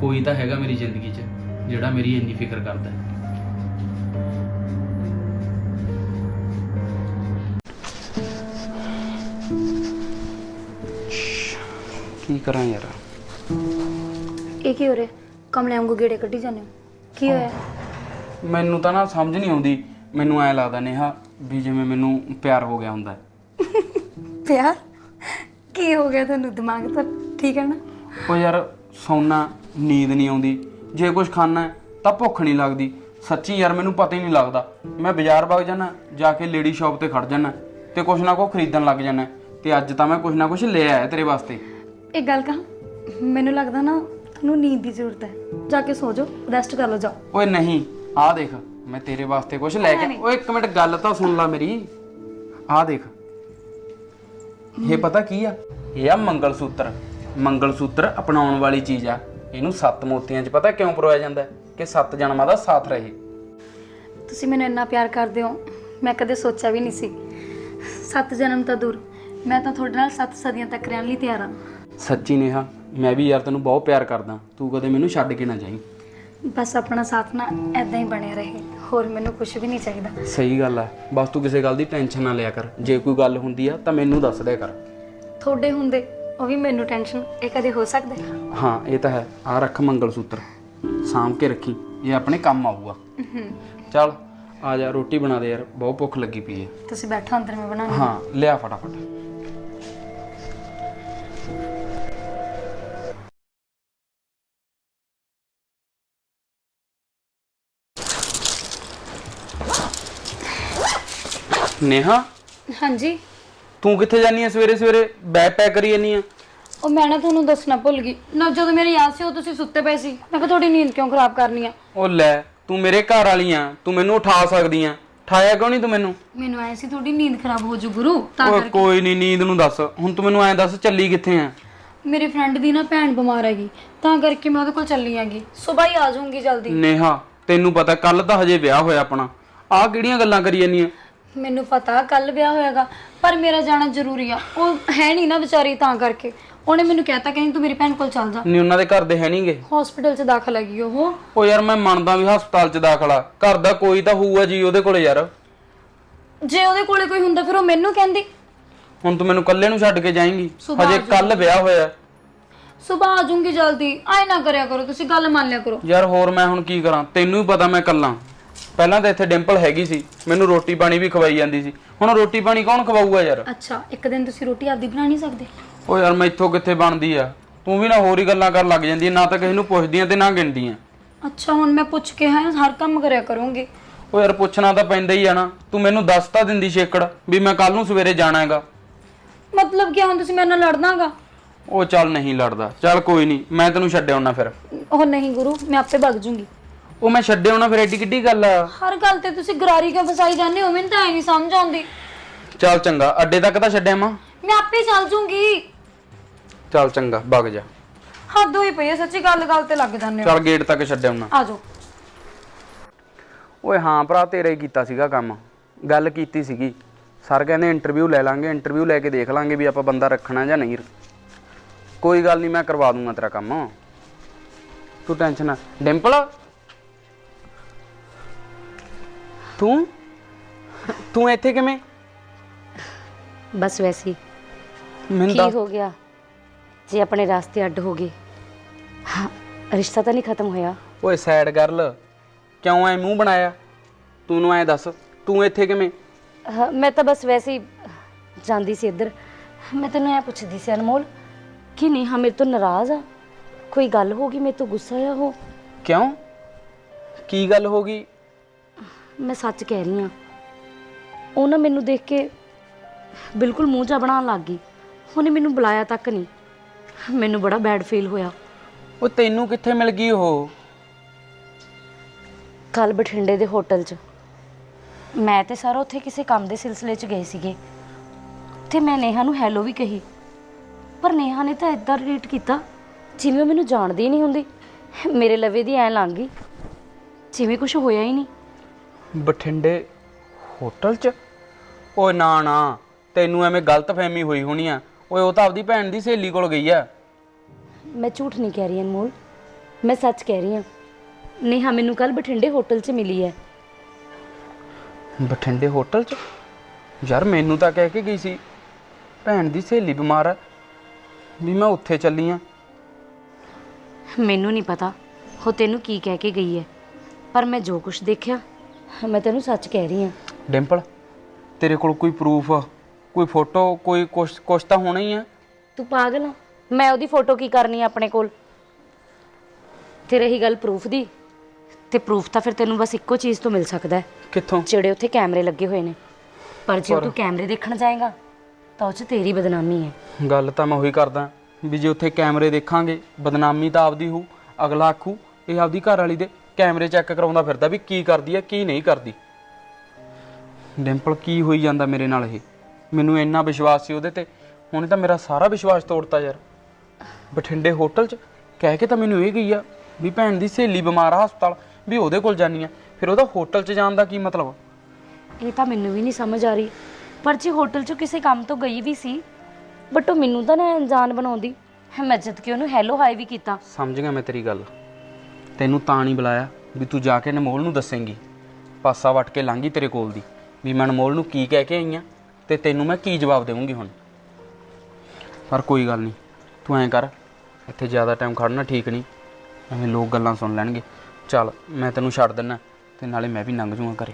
ਕੋਈ ਤਾਂ ਹੈਗਾ ਮੇਰੀ ਜ਼ਿੰਦਗੀ 'ਚ ਜਿਹੜਾ ਮੇਰੀ ਇੰਨੀ ਫਿਕਰ ਕਰਦਾ ਹੈ। ਕੀ ਕਰਾਂ ਯਾਰ? ਇਹ ਕੀ ਹੋ ਰਿਹਾ? ਕਮਲੇ ਵਾਂਗੂ ਗੇੜੇ ਕੱਢੀ ਜਾਂਦੇ ਹੋ? ਕੀ ਹੋਇਆ? ਮੈਨੂੰ ਤਾਂ ਨਾ ਸਮਝ ਨਹੀਂ ਆਉਂਦੀ। ਮੈਨੂੰ ਐ ਲੱਗਦਾ ਨੇਹਾ ਵੀ ਜਿਵੇਂ ਮੈਨੂੰ ਪਿਆਰ ਹੋ ਗਿਆ ਹੁੰਦਾ। ਹੈ। ਪਿਆਰ? ਕੀ ਹੋ ਗਿਆ ਤੁਹਾਨੂੰ ਦਿਮਾਗ ਤਾਂ? ਠੀਕ ਹੈ ਨਾ? ਉਹ ਯਾਰ ਸੌਣਾ ਨੀਂਦ ਨਹੀਂ ਆਉਂਦੀ। ਜੇ ਕੁਝ ਖਾਣਾ ਹੈ ਤਾਂ ਭੁੱਖ ਨਹੀਂ ਲੱਗਦੀ। ਸੱਚੀ ਯਾਰ ਮੈਨੂੰ ਪਤਾ ਹੀ ਨਹੀਂ ਲੱਗਦਾ। ਮੈਂ ਬਾਜ਼ਾਰ ਵਗ ਜਾਣਾ ਜਾ ਕੇ ਲੇਡੀ ਸ਼ਾਪ ਤੇ ਖੜ ਜਾਣਾ ਤੇ ਕੁਛ ਨਾ ਕੁਛ ਖਰੀਦਣ ਲੱਗ ਜਾਣਾ ਤੇ ਅੱਜ ਤਾਂ ਮੈਂ ਕੁਛ ਨਾ ਕੁਛ ਲੈ ਆਇਆ ਤੇਰੇ ਵਾਸਤੇ। ਇੱਕ ਗੱਲ ਕਹਾਂ? ਮੈਨੂੰ ਲੱਗਦਾ ਨਾ ਤੁਹਾਨੂੰ ਨੀਂਦ ਦੀ ਜ਼ਰੂਰਤ ਹੈ। ਜਾ ਕੇ ਸੋ ਜਾਓ ਰੈਸਟ ਕਰ ਲਓ ਜਾਓ। ਓਏ ਨਹੀਂ ਆਹ ਦੇਖ ਮੈਂ ਤੇਰੇ ਵਾਸਤੇ ਕੁਛ ਲੈ ਕੇ ਓਏ ਇੱਕ ਮਿੰਟ ਗੱਲ ਤਾਂ ਸੁਣ ਲੈ ਮੇਰੀ। ਆਹ ਦੇਖ ਇਹ ਪਤਾ ਕੀ ਆ? ਇਹ ਆ ਮੰਗਲ ਸੂਤਰ ਮੰਗਲ ਸੂਤਰ ਅਪਣਾਉਣ ਵਾਲੀ ਚੀਜ਼ ਆ। ਇਹਨੂੰ ਸੱਤ ਮੋਤੀਆਂ 'ਚ ਪਤਾ ਕਿਉਂ ਪਰੋਇਆ ਜਾਂਦਾ ਹੈ? ਕਿ ਸੱਤ ਜਨਮਾਂ ਦਾ ਸਾਥ ਰਹੇ। ਤੁਸੀਂ ਮੈਨੂੰ ਇੰਨਾ ਪਿਆਰ ਕਰਦੇ ਹੋ ਮੈਂ ਕਦੇ ਸੋਚਿਆ ਵੀ ਨਹੀਂ ਸੀ। ਸੱਤ ਜਨਮ ਤਾਂ ਦੂਰ। ਮੈਂ ਤਾਂ ਤੁਹਾਡੇ ਨਾਲ ਸੱਤ ਸਦੀਆਂ ਤੱਕ ਰਹਿਣ ਲਈ ਤਿਆਰ ਹਾਂ। ਸੱਚੀ ਨੇਹਾ ਮੈਂ ਵੀ ਯਾਰ ਤੈਨੂੰ ਬਹੁਤ ਪਿਆਰ ਕਰਦਾ। ਤੂੰ ਕਦੇ ਮੈਨੂੰ ਛੱਡ ਕੇ ਨਾ ਜਾਈਂ। ਬਸ ਆਪਣਾ ਸਾਥ ਨਾ ਐਦਾਂ ਹੀ ਬਣਿਆ ਰਹੇ। ਹੋਰ ਮੈਨੂੰ ਕੁਝ ਵੀ ਨਹੀਂ ਚਾਹੀਦਾ। ਸਹੀ ਗੱਲ ਆ। ਬਸ ਤੂੰ ਕਿਸੇ ਗੱਲ ਦੀ ਟੈਨਸ਼ਨ ਨਾ ਲਿਆ ਕਰ। ਜੇ ਕੋਈ ਗੱਲ ਹੁੰਦੀ ਆ ਤਾਂ ਮੈਨੂੰ ਦੱਸ ਦਿਆ ਕਰ। ਤੁਹਾਡੇ ਹੁੰਦੇ ਉਹ ਵੀ ਮੈਨੂੰ ਟੈਨਸ਼ਨ ਇਹ ਕਦੇ ਹੋ ਸਕਦਾ ਹੈ? ਹਾਂ ਇਹ ਤਾਂ ਹੈ। ਆ ਰੱਖ ਮੰਗਲ ਸੂਤਰ ਸਾਂਭ ਕੇ ਰੱਖੀ। ਇਹ ਆਪਣੇ ਕੰਮ ਆਊਗਾ। ਚੱਲ ਆ ਜਾ ਰੋਟੀ ਬਣਾ ਦੇ ਯਾਰ। ਬਹੁਤ ਭੁੱਖ ਲੱਗੀ ਪਈ ਹੈ ਤੁਸੀਂ ਬੈਠੋ ਅੰਦਰ ਮੈਂ ਬਣਾਉਣੀ ਹਾਂ ਲਿਆ ਫਟਾਫਟ। ਨੇਹਾ ਹਾਂਜੀ। ਤੂੰ ਕਿੱਥੇ ਜਾਨੀ ਆ ਸਵੇਰੇ ਸਵੇਰੇ? ਬੈਗ ਪੈਕ ਕਰੀ ਜਾਨੀ ਆ ਉਹ ਮੈਂ ਨਾ ਤੁਹਾਨੂੰ ਦੱਸਣਾ ਭੁੱਲ ਗਈ। ਨਾ ਜਦੋਂ ਮੇਰੀ ਯਾਦ ਸੀ ਉਹ ਤੁਸੀਂ ਸੁੱਤੇ ਪਏ ਸੀ। ਮੈਂ ਕਿਹਾ ਤੁਹਾਡੀ ਨੀਂਦ ਕਿਉਂ ਖਰਾਬ ਕਰਨੀ ਆ ਉਹ ਲੈ ਤੂੰ ਮੇਰੇ ਘਰ ਵਾਲੀ ਆ ਤੂੰ ਮੈਨੂੰ ਉਠਾ ਸਕਦੀ ਆ ਠਾਇਆ ਕਿਉਂ ਨਹੀਂ ਤੂੰ ਮੈਨੂੰ? ਮੈਨੂੰ ਐ ਸੀ ਤੁਹਾਡੀ ਨੀਂਦ ਖਰਾਬ ਹੋ ਜੂ ਗੁਰੂ ਤਾਂ ਓਏ ਕਰਕੇ। ਕੋਈ ਨਹੀਂ ਨੀਂਦ ਨੂੰ ਦੱਸ। ਹੁਣ ਤੂੰ ਮੈਨੂੰ ਐਂ ਦੱਸ ਚੱਲੀ ਕਿੱਥੇ ਆ ਮੇਰੇ ਫਰੈਂਡ ਦੀ ਨਾ ਭੈਣ ਬਿਮਾਰ ਹੈਗੀ ਤਾਂ ਕਰਕੇ ਮੈਂ ਉਹਦੇ ਕੋਲ ਚੱਲੀ ਆਂਗੀ। ਸਵੇਰ ਹੀ ਆ ਜਾਊਂਗੀ ਜਲਦੀ। ਨੇਹਾ ਤੈਨੂੰ ਪਤਾ ਕੱਲ ਤਾਂ ਹਜੇ ਵਿਆਹ ਹੋਇਆ ਆਪਣਾ। ਆਹ ਕਿਹੜੀਆਂ ਗੱਲਾਂ ਕਰੀ ਜਾਨੀਆਂ ਮੈਨੂੰ ਪਤਾ ਕੱਲ ਵਿਆਹ ਹੋਏਗਾ ਪਰ ਮੇਰਾ ਜਾਣਾ ਜ਼ਰੂਰੀ ਆ। ਉਹ ਹੈ ਨਹੀਂ ਨਾ ਵਿਚਾਰੀ ਤਾਂ ਕਰਕੇ। ਉਹਨੇ ਮੈਨੂੰ ਕਹਿਤਾ ਕਹਿੰਦੀ ਤੂੰ ਮੇਰੀ ਭੈਣ ਕੋਲ ਚੱਲ ਜਾ। ਨਹੀਂ ਉਹਨਾਂ ਦੇ ਘਰ ਦੇ ਹੈ ਨਹੀਂਗੇ ਹਸਪੀਟਲ 'ਚ ਦਾਖਲ ਹੈਗੀ ਉਹ। ਉਹ ਯਾਰ ਮੈਂ ਮੰਨਦਾ ਵੀ ਹਸਪਤਾਲ 'ਚ ਦਾਖਲਾ ਘਰ ਦਾ ਕੋਈ ਤਾਂ ਹੋਊਗਾ ਜੀ ਉਹਦੇ ਕੋਲੇ ਯਾਰ। ਜੇ ਉਹਦੇ ਕੋਲੇ ਕੋਈ ਹੁੰਦਾ ਫਿਰ ਉਹ ਮੈਨੂੰ ਕਹਿੰਦੀ। ਹੁਣ ਤੂੰ ਮੈਨੂੰ ਇਕੱਲੇ ਨੂੰ ਛੱਡ ਕੇ ਜਾਏਂਗੀ। ਸੁਬਾਹ ਹਜੇ ਕੱਲ ਵਿਆਹ ਹੋਇਆ। ਸਵੇਰ ਆ ਜਾਊਂਗੀ ਜਲਦੀ। ਆਏ ਨਾ ਕਰਿਆ ਕਰੋ ਤੁਸੀਂ ਗੱਲ ਮੰਨ ਲਿਆ ਕਰੋ। ਯਾਰ ਹੋਰ ਮੈਂ ਹੁਣ ਕੀ ਕਰਾਂ? ਤੈਨੂੰ ਹੀ ਪਤਾ ਮੈਂ ਕੱਲਾ ਪਹਿਲਾਂ ਤਾਂ ਇੱਥੇ ਡਿੰਪਲ ਹੈਗੀ ਸੀ ਮੈਨੂੰ ਰੋਟੀ ਪਾਣੀ ਵੀ ਖਵਾਈ ਜਾਂਦੀ ਸੀ। ਹੁਣ ਰੋਟੀ ਪਾਣੀ ਕੌਣ ਖਵਾਊਗਾ ਯਾਰ? ਅੱਛਾ ਇੱਕ ਦਿਨ ਤੁਸੀਂ ਰੋਟੀ ਆਪਦੀ ਬਣਾ ਨਹੀਂ ਸਕਦੇ? ਉਹ ਯਾਰ ਮੈਥੋਂ ਕਿੱਥੇ ਬਣਦੀ ਆ? ਤੂੰ ਵੀ ਨਾ ਹੋਰ ਹੀ ਗੱਲਾਂ ਕਰਨ ਲੱਗ ਜਾਂਦੀ ਆ ਨਾ ਤਾਂ ਕਿਸੇ ਨੂੰ ਪੁੱਛਦੀ ਆ ਤੇ ਨਾ ਗਿਣਦੀ ਆ ਅੱਛਾ ਹੁਣ ਮੈਂ ਪੁੱਛ ਕੇ ਹਾਂ ਹਰ ਕੰਮ ਕਰਿਆ ਕਰੂੰਗੀ। ਉਹ ਯਾਰ ਪੁੱਛਣਾ ਤਾਂ ਪੈਂਦਾ ਹੀ ਆ ਨਾ। ਤੂੰ ਮੈਨੂੰ ਦੱਸ ਤਾਂ ਦਿੰਦੀ ਛੇਕੜ ਵੀ ਮੈਂ ਕੱਲ ਨੂੰ ਸਵੇਰੇ ਜਾਣਾ ਹੈਗਾ ਮਤਲਬ ਕੀ ਹੁਣ ਤੁਸੀਂ ਮੇਰੇ ਨਾਲ ਲੜਨਾਗਾ? ਉਹ ਚੱਲ ਨਹੀਂ ਲੜਦਾ। ਚੱਲ ਕੋਈ ਨਹੀਂ ਮੈਂ ਤੈਨੂੰ ਛੱਡ ਆਉਣਾ ਫਿਰ। ਉਹ ਨਹੀਂ ਗੁਰੂ ਮੈਂ ਆਪੇ ਭੱਜ ਜੂੰਗੀ। ਉਹ ਮੈਂ ਛੱਡ ਆਉਣਾ ਫਿਰ ਐਡੀ ਕਿੱਡੀ ਗੱਲ ਆ? ਹਰ ਗੱਲ ਤੇ ਤੁਸੀਂ ਗਰਾਰੀ ਕਿਉਂ ਫਸਾਈ ਜਾਂਦੇ ਹੋ? ਮੈਨੂੰ ਤਾਂ ਐ ਨਹੀਂ ਸਮਝ ਆਉਂਦੀ। ਚੱਲ ਚੰਗਾ ਅੱਡੇ ਤੱਕ ਤਾਂ ਛੱਡਿਆ ਮਾਂ। ਮੈਂ ਆਪੇ ਚੱਲ ਜੂੰਗੀ। ਚੱਲ ਚੰਗਾ ਵਗ ਜਾ। ਹੱਦ ਹੋਈ ਪਈ ਹੈ ਸੱਚੀ ਗੱਲ ਗੱਲ ਤੇ ਲੱਗ ਜਾਂਦੇ ਹੋ। ਚੱਲ ਗੇਟ ਤੱਕ ਛੱਡ ਆਉਣਾ ਆ ਜਾਓ। ਓਏ ਹਾਂ ਭਰਾ ਤੇਰਾ ਹੀ ਕੀਤਾ ਸੀਗਾ ਕੰਮ। ਗੱਲ ਕੀਤੀ ਸੀਗੀ। ਸਰ ਕਹਿੰਦੇ ਇੰਟਰਵਿਊ ਲੈ ਲਾਂਗੇ ਇੰਟਰਵਿਊ ਲੈ ਕੇ ਦੇਖ ਲਾਂਗੇ ਵੀ ਆਪਾਂ ਬੰਦਾ ਰੱਖਣਾ ਜਾਂ ਨਹੀਂ। ਕੋਈ ਗੱਲ ਨਹੀਂ ਮੈਂ ਕਰਵਾ ਦੂੰਗਾ ਤੇਰਾ ਕੰਮ। ਤੂੰ ਟੈਨਸ਼ਨ ਨਾ ਡਿੰਪਲ? ਤੂੰ? ਤੂੰ ਇੱਥੇ ਕਿਵੇਂ? ਬਸ ਵੈਸੇ ਹੀ। ਮੈਨੂੰ ਕੀ ਹੋ ਗਿਆ? ਜੇ ਆਪਣੇ ਰਾਸਤੇ ਅੱਡ ਹੋ ਗਏ। ਹਾਂ ਰਿਸ਼ਤਾ ਤਾਂ ਨਹੀਂ ਖਤਮ ਹੋਇਆ। ਓਏ ਸੈਡ ਗਰਲ ਕਿਉਂ ਐ ਮੂੰਹ ਬਣਾਇਆ? ਤੂੰ ਨੂੰ ਐ ਦੱਸ ਤੂੰ ਇੱਥੇ ਕਿਵੇਂ? ਹਾਂ, ਮੈਂ ਤਾਂ ਬਸ ਵੈਸੇ ਹੀ ਜਾਂਦੀ ਸੀ ਇੱਧਰ। ਮੈਂ ਤੈਨੂੰ ਇਹ ਪੁੱਛਦੀ ਸੀ ਅਨਮੋਲ ਕਿ ਨੇਹਾ ਮੇਰੇ ਤੋਂ ਨਾਰਾਜ਼ ਆ। ਕੋਈ ਗੱਲ ਹੋ ਗਈ ਮੇਰੇ ਤੋਂ ਗੁੱਸਾ ਆ ਉਹ? ਕਿਉਂ? ਕੀ ਗੱਲ ਹੋ ਗਈ? ਮੈਂ ਸੱਚ ਕਹਿ ਰਹੀ ਆ ਉਹ ਨਾ ਮੈਨੂੰ ਦੇਖ ਕੇ ਬਿਲਕੁਲ ਮੂੰਹ ਜਾ ਬਣਾਉਣ ਲੱਗ ਗਈ। ਉਹਨੇ ਮੈਨੂੰ ਬੁਲਾਇਆ ਤੱਕ ਨਹੀਂ। ਮੈਨੂੰ ਬੜਾ ਬੈਡ ਫੀਲ ਹੋਇਆ। ਉਹ ਤੈਨੂੰ ਕਿੱਥੇ ਮਿਲ ਗਈ ਉਹ? ਕੱਲ ਬਠਿੰਡੇ ਦੇ ਹੋਟਲ 'ਚ। ਮੈਂ ਤੇ ਸਾਰਾ ਉੱਥੇ ਕਿਸੇ ਕੰਮ ਦੇ ਸਿਲਸਿਲੇ 'ਚ ਗਏ ਸੀਗੇ। ਤੇ ਮੈਂ ਨੇਹਾ ਨੂੰ ਹੈਲੋ ਵੀ ਕਹੀ। ਪਰ ਨੇਹਾ ਨੇ ਤਾਂ ਇਦਾਂ ਰੀਟ ਕੀਤਾ ਜਿਵੇਂ ਮੈਨੂੰ ਜਾਣਦੀ ਹੀ ਨਹੀਂ ਹੁੰਦੀ। ਮੇਰੇ ਲਵੇ ਦੀ ਐ ਲੰਘ ਗਈ। ਜਿਵੇਂ ਕੁਝ ਹੋਇਆ ਹੀ ਨਹੀਂ। ਬਠਿੰਡੇ ਹੋਟਲ 'ਚ? ਓਏ ਨਾ ਨਾ ਤੈਨੂੰ ਐਵੇਂ ਗਲਤਫਹਿਮੀ ਹੋਈ ਹੋਣੀ ਆ। ਓਏ ਉਹ ਤਾਂ ਆਪਦੀ ਭੈਣ ਦੀ ਸਹੇਲੀ ਕੋਲ ਗਈ ਆ। ਮੈਂ ਝੂਠ ਨਹੀਂ ਕਹਿ ਰਹੀ ਅਨਮੋਲ। ਮੈਂ ਸੱਚ ਕਹਿ ਰਹੀ ਹਾਂ ਨੇਹਾ ਮੈਨੂੰ ਕੱਲ ਬਠਿੰਡੇ ਹੋਟਲ 'ਚ ਮਿਲੀ ਹੈ ਬਠਿੰਡੇ ਹੋਟਲ 'ਚ? ਯਾਰ ਮੈਨੂੰ ਤਾਂ ਕਹਿ ਕੇ ਗਈ ਸੀ ਭੈਣ ਦੀ ਸਹੇਲੀ ਬਿਮਾਰ ਆ ਵੀ ਮੈਂ ਉੱਥੇ ਚੱਲੀ ਆ। ਮੈਨੂੰ ਨਹੀਂ ਪਤਾ ਉਹ ਤੈਨੂੰ ਕੀ ਕਹਿ ਕੇ ਗਈ ਹੈ ਪਰ ਮੈਂ ਜੋ ਕੁਝ ਦੇਖਿਆ ਮੈਂ ਤੈਨੂੰ ਸੱਚ ਕਹਿ ਰਹੀ ਹਾਂ। ਡਿੰਪਲ ਤੇਰੇ ਕੋਲ ਕੋਈ ਪ੍ਰੂਫ ਕੋਈ ਫੋਟੋ ਕੋਈ ਕੁਛ ਕੁਛ ਤਾਂ ਹੋਣਾ ਹੀ ਆ। ਤੂੰ ਪਾਗਲ ਆ। ਮੈਂ ਉਹਦੀ ਫੋਟੋ ਕੀ ਕਰਨੀ ਆ ਆਪਣੇ ਕੋਲ? ਤੇ ਰਹੀ ਗੱਲ ਪ੍ਰੂਫ ਦੀ। ਤੇ ਪ੍ਰੂਫ ਤਾਂ ਫਿਰ ਤੈਨੂੰ ਬਸ ਇੱਕੋ ਚੀਜ਼ ਤੋਂ ਮਿਲ ਸਕਦਾ ਹੈ। ਕਿੱਥੋਂ? ਜਿਹੜੇ ਉੱਥੇ ਕੈਮਰੇ ਲੱਗੇ ਹੋਏ ਨੇ। ਪਰ ਜੇ ਤੂੰ ਕੈਮਰੇ ਦੇਖਣ ਜਾਏਗਾ ਤਾਂ ਉਹ 'ਚ ਤੇਰੀ ਬਦਨਾਮੀ ਹੈ। ਗੱਲ ਤਾਂ ਮੈਂ ਉਹੀ ਕਰਦਾ ਵੀ ਜੇ ਉੱਥੇ ਕੈਮਰੇ ਦੇਖਾਂਗੇ ਬਦਨਾਮੀ ਤਾਂ ਆਪਦੀ ਹੋਊ ਅਗਲਾ ਆਖੂ ਇਹ ਆਪਦੀ ਘਰ ਵਾਲੀ ਦੇ ਕੈਮਰੇ ਚੈੱਕ ਕਰਾਉਂਦਾ ਫਿਰਦਾ ਵੀ ਕੀ ਕਰਦੀ ਹੈ ਕੀ ਨਹੀਂ ਕਰਦੀ। ਡਿੰਪਲ ਕੀ ਹੋਈ ਜਾਂਦਾ ਮੇਰੇ ਨਾਲ ਇਹ? ਮੈਨੂੰ ਇੰਨਾ ਵਿਸ਼ਵਾਸ ਸੀ ਉਹਦੇ ਤੇ। ਹੁਣ ਤਾਂ ਮੇਰਾ ਸਾਰਾ ਵਿਸ਼ਵਾਸ ਤੋੜਤਾ ਯਾਰ। ਬਠਿੰਡੇ ਹੋਟਲ 'ਚ ਕਹਿ ਕੇ ਤਾਂ ਮੈਨੂੰ ਇਹ ਗਈ ਆ ਵੀ ਭੈਣ ਦੀ ਸਹੇਲੀ ਬਿਮਾਰ ਆ ਹਸਪਤਾਲ ਵੀ ਉਹਦੇ ਕੋਲ ਜਾਨੀ ਆ। ਫਿਰ ਉਹਦਾ ਹੋਟਲ 'ਚ ਜਾਣ ਦਾ ਕੀ ਮਤਲਬ? ਇਹ ਤਾਂ ਮੈਨੂੰ ਵੀ ਨਹੀਂ ਸਮਝ ਆ ਰਹੀ। ਪਰ ਜੇ ਹੋਟਲ 'ਚ ਕਿਸੇ ਕੰਮ ਤੋਂ ਗਈ ਵੀ ਸੀ ਬਟ ਉਹ ਮੈਨੂੰ ਤਾਂ ਨਾ ਅਣਜਾਣ ਬਣਾਉਂਦੀ। ਮੈਂ ਜਦ ਕਿ ਉਹਨੂੰ ਹੈਲੋ ਹਾਈ ਵੀ ਕੀਤਾ। ਸਮਝ ਗਿਆ ਮੈਂ ਤੇਰੀ ਗੱਲ। ਤੈਨੂੰ ਤਾਂ ਨਹੀਂ ਬੁਲਾਇਆ ਵੀ ਤੂੰ ਜਾ ਕੇ ਅਨਮੋਲ ਨੂੰ ਦੱਸੇਂਗੀ। ਪਾਸਾ ਵਟ ਕੇ ਲੰਘੀ ਤੇਰੇ ਕੋਲ ਦੀ। ਵੀ ਮੈਂ ਅਨਮੋਲ ਨੂੰ ਕੀ ਕਹਿ ਕੇ ਆਈ ਆ ਤੇ ਤੈਨੂੰ ਮੈਂ ਕੀ ਜਵਾਬ ਦੇਵਾਂਗੀ ਹੁਣ? ਪਰ ਕੋਈ ਗੱਲ ਨਹੀਂ ਤੂੰ ਐਂ ਕਰ ਇੱਥੇ ਜ਼ਿਆਦਾ ਟਾਈਮ ਖੜਨਾ ਠੀਕ ਨਹੀਂ। ਐਵੇਂ ਲੋਕ ਗੱਲਾਂ ਸੁਣ ਲੈਣਗੇ। ਚੱਲ ਮੈਂ ਤੈਨੂੰ ਛੱਡ ਦਿੰਨਾ ਤੇ ਨਾਲੇ ਮੈਂ ਵੀ ਲੰਘ ਜਾਊਂਗਾ ਘਰੇ।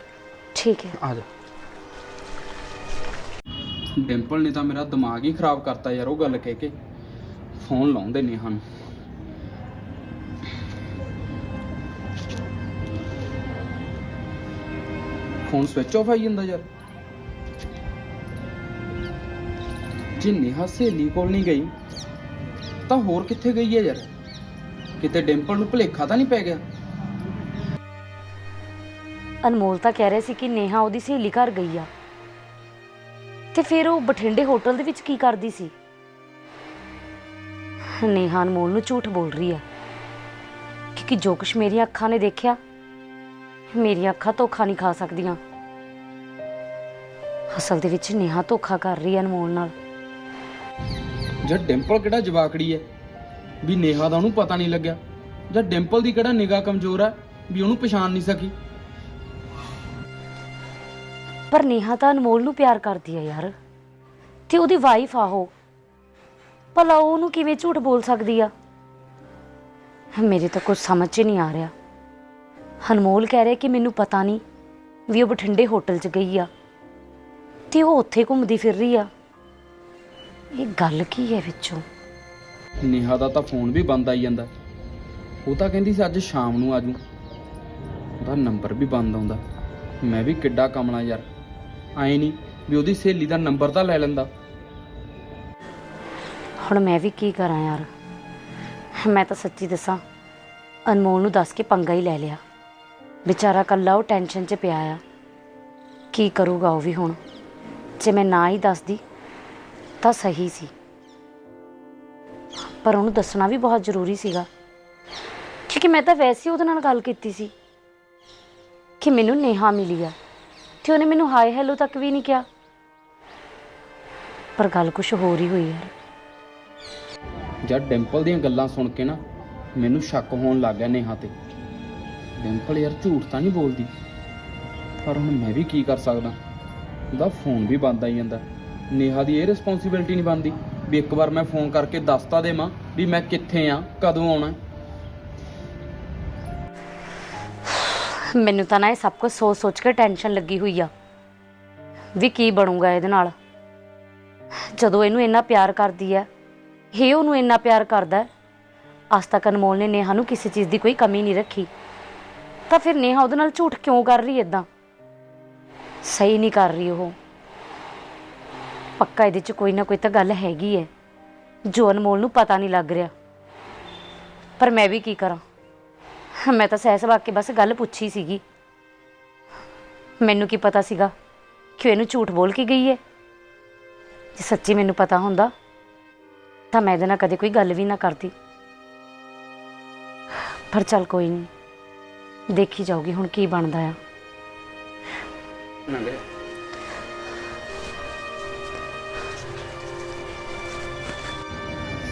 ਠੀਕ ਹੈ। ਆ ਜਾ। ਡਿੰਪਲ ਨੇ ਤਾਂ ਮੇਰਾ ਦਿਮਾਗ ਹੀ ਖਰਾਬ ਕਰਤਾ ਯਾਰ ਉਹ ਗੱਲ ਕਹਿ ਕੇ। ਫੋਨ ਲਾਉਂਦੇ ਨੇ ਹਨ ਫੋਨ ਸਵਿਚ ਆਫ ਆਈ ਜਾਂਦਾ ਯਾਰ। ਜੇ ਨੇਹਾ ਸਹੇਲੀ ਕੋਲ ਨਹੀਂ ਗਈ, ਤਾਂ ਹੋਰ ਕਿੱਥੇ ਗਈ ਹੈ ਯਾਰ? ਕਿਤੇ ਡਿੰਪਲ ਨੂੰ ਭੁਲੇਖਾ ਤਾਂ ਨਹੀਂ ਪੈ ਗਿਆ? ਅਨਮੋਲ ਤਾਂ ਕਹਿ ਰਿਹਾ ਸੀ ਕਿ ਨੇਹਾ ਉਹਦੀ ਸਹੇਲੀ ਘਰ ਗਈ ਆ। ਤੇ ਫਿਰ ਉਹ ਬਠਿੰਡੇ ਹੋਟਲ ਦੇ ਵਿੱਚ ਕੀ ਕਰਦੀ ਸੀ? ਨੇਹਾ ਅਨਮੋਲ ਨੂੰ ਝੂਠ ਬੋਲ ਰਹੀ ਆ ਕਿਉਂਕਿ ਜੋ ਕੁਛ ਮੇਰੀਆਂ ਅੱਖਾਂ ਨੇ ਦੇਖਿਆ ਮੇਰੀਆਂ ਅੱਖਾਂ ਧੋਖਾ ਨਹੀਂ ਖਾ ਸਕਦੀਆਂ। ਅਸਲ ਦੇ ਵਿੱਚ ਨੇਹਾ ਧੋਖਾ ਕਰ ਰਹੀ ਹੈ ਅਨਮੋਲ ਨਾਲ। ਜਾਂ ਡਿੰਪਲ ਕਿਹੜਾ ਜਵਾਕੜੀ ਹੈ? ਵੀ ਨੇਹਾ ਦਾ ਉਹਨੂੰ ਪਤਾ ਨਹੀਂ ਲੱਗਿਆ। ਜਾਂ ਡਿੰਪਲ ਦੀ ਕਿਹੜਾ ਨਿਗਾਹ ਕਮਜ਼ੋਰ ਹੈ ਵੀ ਉਹਨੂੰ ਪਛਾਣ ਨਹੀਂ ਸਕੀ? ਪਰ ਨੇਹਾ ਤਾਂ ਅਨਮੋਲ ਨੂੰ ਪਿਆਰ ਕਰਦੀ ਹੈ ਯਾਰ। ਤੇ ਉਹਦੀ ਵਾਈਫ ਆ ਉਹ। ਭਲਾ ਉਹ ਉਹਨੂੰ ਕਿਵੇਂ ਝੂਠ ਬੋਲ ਸਕਦੀ ਆ? ਮੇਰੇ ਤਾਂ ਕੁਝ ਸਮਝ 'ਚ ਨਹੀਂ ਆ ਰਿਹਾ। ਅਨਮੋਲ ਕਹਿ ਰਿਹਾ ਕਿ ਮੈਨੂੰ ਪਤਾ ਨਹੀਂ ਵੀ ਉਹ ਬਠਿੰਡੇ ਹੋਟਲ 'ਚ ਗਈ ਆ ਤੇ ਉਹ ਉੱਥੇ ਘੁੰਮਦੀ ਫਿਰ ਰਹੀ ਆ। ਇਹ ਗੱਲ ਕੀ ਹੈ ਵਿੱਚੋਂ? ਨੇਹਾ ਦਾ ਤਾਂ ਫੋਨ ਵੀ ਬੰਦ ਆਈ ਜਾਂਦਾ। ਉਹ ਤਾਂ ਕਹਿੰਦੀ ਸੀ ਅੱਜ ਸ਼ਾਮ ਨੂੰ ਆਜੂ। ਉਹਦਾ ਨੰਬਰ ਵੀ ਬੰਦ ਆਉਂਦਾ। ਮੈਂ ਵੀ ਕਿੱਡਾ ਕਮਲਾ ਯਾਰ। ਆਏ ਨਹੀਂ ਵੀ ਉਹਦੀ ਸਹੇਲੀ ਦਾ ਨੰਬਰ ਤਾਂ ਲੈ ਲੈਂਦਾ। ਹੁਣ ਮੈਂ ਵੀ ਕੀ ਕਰਾਂ ਯਾਰ? ਮੈਂ ਤਾਂ ਸੱਚੀ ਦੱਸਾਂ ਅਨਮੋਲ ਨੂੰ ਦੱਸ ਕੇ ਪੰਗਾ ਹੀ ਲੈ ਲਿਆ। ਵਿਚਾਰਾ ਕੱਲਾ ਉਹ ਟੈਨਸ਼ਨ 'ਚ ਪਿਆ ਆ। ਕੀ ਕਰੂਗਾ ਉਹ ਵੀ ਹੁਣ? ਜੇ ਮੈਂ ਨਾ ਹੀ ਦੱਸਦੀ, ਤਾਂ ਸਹੀ ਸੀ। ਪਰ ਉਹਨੂੰ ਦੱਸਣਾ ਵੀ ਬਹੁਤ ਜ਼ਰੂਰੀ ਸੀਗਾ। ਕਿਉਂਕਿ ਮੈਂ ਤਾਂ ਵੈਸੇ ਹੀ ਉਹਦੇ ਨਾਲ ਗੱਲ ਕੀਤੀ ਸੀ ਕਿ ਮੈਨੂੰ ਨੇਹਾ ਮਿਲੀ ਆ ਤੇ ਉਹਨੇ ਮੈਨੂੰ ਹਾਈ ਹੈਲੋ ਤੱਕ ਵੀ ਨਹੀਂ ਕਿਹਾ। ਪਰ ਗੱਲ ਕੁਝ ਹੋਰ ਹੀ ਹੋਈ ਯਾਰ। ਜਦ ਡਿੰਪਲ ਦੀਆਂ ਗੱਲਾਂ ਸੁਣ ਕੇ ਨਾ ਮੈਨੂੰ ਸ਼ੱਕ ਹੋਣ ਲੱਗ ਗਿਆ ਨੇਹਾ ਤੇ। ਡਿੰਪਲ ਯਾਰ ਝੂਠ ਤਾਂ ਨਹੀਂ ਬੋਲਦੀ। ਪਰ ਹੁਣ ਮੈਂ ਵੀ ਕੀ ਕਰ ਸਕਦਾ? ਉਹਦਾ ਫੋਨ ਵੀ ਬੰਦ ਆਈ ਜਾਂਦਾ। ਨੇਹਾ ਦੀ ਇਹ ਰਿਸਪੌਂਸਿਬਿਲਟੀ ਨਹੀਂ ਬਣਦੀ ਵੀ ਇੱਕ ਵਾਰ ਮੈਂ ਫੋਨ ਕਰਕੇ ਦੱਸਤਾ ਦੇਵਾਂ ਵੀ ਮੈਂ ਕਿੱਥੇ ਆ, ਕਦੋਂ ਆਉਣਾ ਮੈਨੂੰ ਤਾਂ ਨਾ ਇਹ ਸਭ ਕੁਝ ਸੋਚ ਸੋਚ ਕੇ ਟੈਨਸ਼ਨ ਲੱਗੀ ਹੋਈ ਆ। ਵੀ ਕੀ ਬਣੂਗਾ ਇਹਦੇ ਨਾਲ? ਜਦੋਂ ਇਹਨੂੰ ਇੰਨਾ ਪਿਆਰ ਕਰਦੀ ਹੈ ਇਹ ਉਹਨੂੰ ਇੰਨਾ ਪਿਆਰ ਕਰਦਾ ਹੈ ਅੱਜ ਤੱਕ ਅਨਮੋਲ ਨੇ ਨੇਹਾ ਨੂੰ ਕਿਸੇ ਚੀਜ਼ ਦੀ ਕੋਈ ਕਮੀ ਨਹੀਂ ਰੱਖੀ। ਤਾਂ ਫਿਰ ਨੇਹਾ ਉਹਦੇ ਨਾਲ ਝੂਠ ਕਿਉਂ ਕਰ ਰਹੀ ਇਦਾਂ ਸਹੀ ਨਹੀਂ ਕਰ ਰਹੀ ਉਹ। ਪੱਕਾ ਇਹਦੇ 'ਚ ਕੋਈ ਨਾ ਕੋਈ ਤਾਂ ਗੱਲ ਹੈਗੀ ਹੈ ਜੋ ਅਨਮੋਲ ਨੂੰ ਪਤਾ ਨਹੀਂ ਲੱਗ ਰਿਹਾ। ਪਰ ਮੈਂ ਵੀ ਕੀ ਕਰਾਂ? ਮੈਂ ਤਾਂ ਸਹਿ ਸਵਾ ਕੇ ਬਸ ਗੱਲ ਪੁੱਛੀ ਸੀਗੀ। ਮੈਨੂੰ ਕੀ ਪਤਾ ਸੀਗਾ ਕਿ ਉਹ ਇਹਨੂੰ ਝੂਠ ਬੋਲ ਕੇ ਗਈ ਹੈ ਜੇ ਸੱਚੀ ਮੈਨੂੰ ਪਤਾ ਹੁੰਦਾ, ਤਾਂ ਮੈਂ ਇਹਦੇ ਨਾਲ ਕਦੇ ਕੋਈ ਗੱਲ ਵੀ ਨਾ ਕਰਦੀ। ਪਰ ਚੱਲ ਕੋਈ ਨਹੀਂ। ਦੇਖੀ ਜਾਊਗੀ ਹੁਣ ਕੀ ਬਣਦਾ ਆ। ਨੰਗੇ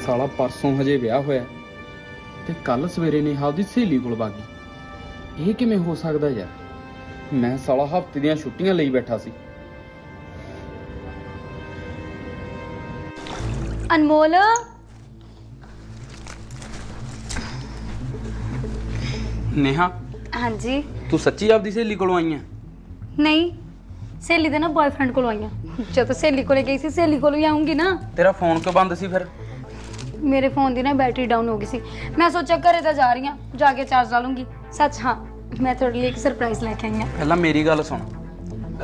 ਸਾਲਾ ਪਰਸੋਂ ਹਜੇ ਵਿਆਹ ਹੋਇਆ ਤੇ ਕੱਲ ਸਵੇਰੇ ਨੇਹਾ ਉਹਦੀ ਸਹੇਲੀ ਕੋਲ ਬਾਗੀ ਇਹ ਕਿਵੇਂ ਹੋ ਸਕਦਾ ਯਾਰ? ਮੈਂ ਸਾਲਾ ਹਫ਼ਤੇ ਦੀਆਂ ਛੁੱਟੀਆਂ ਲਈ ਬੈਠਾ ਸੀ। ਅਨਮੋਲ। ਨੇਹਾ। ਹਾਂਜੀ। ਤੂੰ ਸੱਚੀ ਆਪਦੀ ਸਹੇਲੀ ਕੋਲੋਂ ਆਈ ਆ? ਨਹੀਂ ਸਹੇਲੀ ਦੇ ਨਾ ਬॉयਫ੍ਰੈਂਡ ਕੋਲ ਆਈਆਂ ਜਦੋਂ ਸਹੇਲੀ ਕੋਲੇ ਗਈ ਸੀ ਸਹੇਲੀ ਕੋਲ ਹੀ ਆਉਂਗੀ ਨਾ। ਤੇਰਾ ਫੋਨ ਕਿਉਂ ਬੰਦ ਸੀ ਫਿਰ? ਮੇਰੇ ਫੋਨ ਦੀ ਨਾ ਬੈਟਰੀ ਡਾਊਨ ਹੋ ਗਈ ਸੀ। ਮੈਂ ਸੋਚਿਆ ਘਰੇ ਤਾਂ ਜਾ ਰਹੀ ਹਾਂ ਜਾ ਕੇ ਚਾਰਜ ਲਾ ਲੂੰਗੀ। ਸੱਚ ਹਾਂ ਮੈਂ ਤੁਹਾਡੇ ਲਈ ਇੱਕ ਸਰਪ੍ਰਾਈਜ਼ ਲੈ ਕੇ ਆਈ ਹਾਂ ਪਹਿਲਾਂ ਮੇਰੀ ਗੱਲ ਸੁਣ।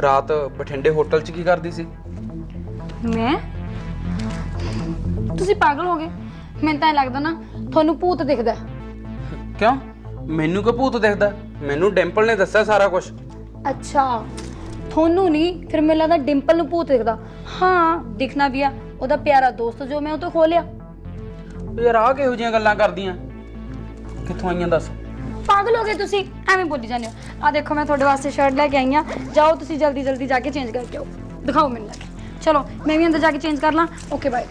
ਰਾਤ ਬਠਿੰਡੇ ਹੋਟਲ 'ਚ ਕੀ ਕਰਦੀ ਸੀ? ਮੈਂ? ਤੁਸੀਂ ਪਾਗਲ ਹੋ ਗਏ। ਮੈਨੂੰ ਤਾਂ ਲੱਗਦਾ ਨਾ ਤੁਹਾਨੂੰ ਭੂਤ ਦਿਖਦਾ। ਹੈ। ਕਿਉਂ? ਮੈਨੂੰ ਕਿ ਭੂਤ ਦਿਖਦਾ? ਮੈਨੂੰ ਡਿੰਪਲ ਨੇ ਦੱਸਿਆ ਸਾਰਾ ਕੁਝ ਅੱਛਾ। ਤੁਹਾਨੂੰ ਨਹੀਂ ਫਿਰ ਮੈਨੂੰ ਲੱਗਦਾ ਡਿੰਪਲ ਨੂੰ ਭੂਤ ਦਿਖਦਾ। ਹਾਂ ਦਿਖਣਾ ਵੀ ਆ ਉਹਦਾ ਪਿਆਰਾ ਦੋਸਤ ਜੋ ਮੈਂ ਉਹ ਤੋਂ ਖੋ ਲਿਆ। ਯਾਰ ਆ ਕਿਹੋ ਜੀਆਂ ਗੱਲਾਂ ਕਰਦੀਆਂ? ਕਿੱਥੋਂ ਆਈਆਂ ਦੱਸ। ਪਾਗਲ ਹੋ ਗਏ ਤੁਸੀਂ ਐਵੇਂ ਬੋਲੀ ਜਾਂਦੇ ਹੋ। ਆ ਦੇਖੋ ਮੈਂ ਤੁਹਾਡੇ ਵਾਸਤੇ ਸ਼ਰਟ ਲੈ ਕੇ ਆਈ ਆ ਜਾਓ ਤੁਸੀਂ ਜਲਦੀ ਜਲਦੀ ਜਾ ਕੇ ਚੇਂਜ ਕਰਕੇ ਆਓ। ਦਿਖਾਓ ਮੈਨੂੰ ਲੈ ਕੇ। ਚਲੋ ਮੈਂ ਵੀ ਅੰਦਰ ਜਾ ਕੇ ਚੇਂਜ ਕਰ ਲਾਂ। ਓਕੇ ਬਾਏ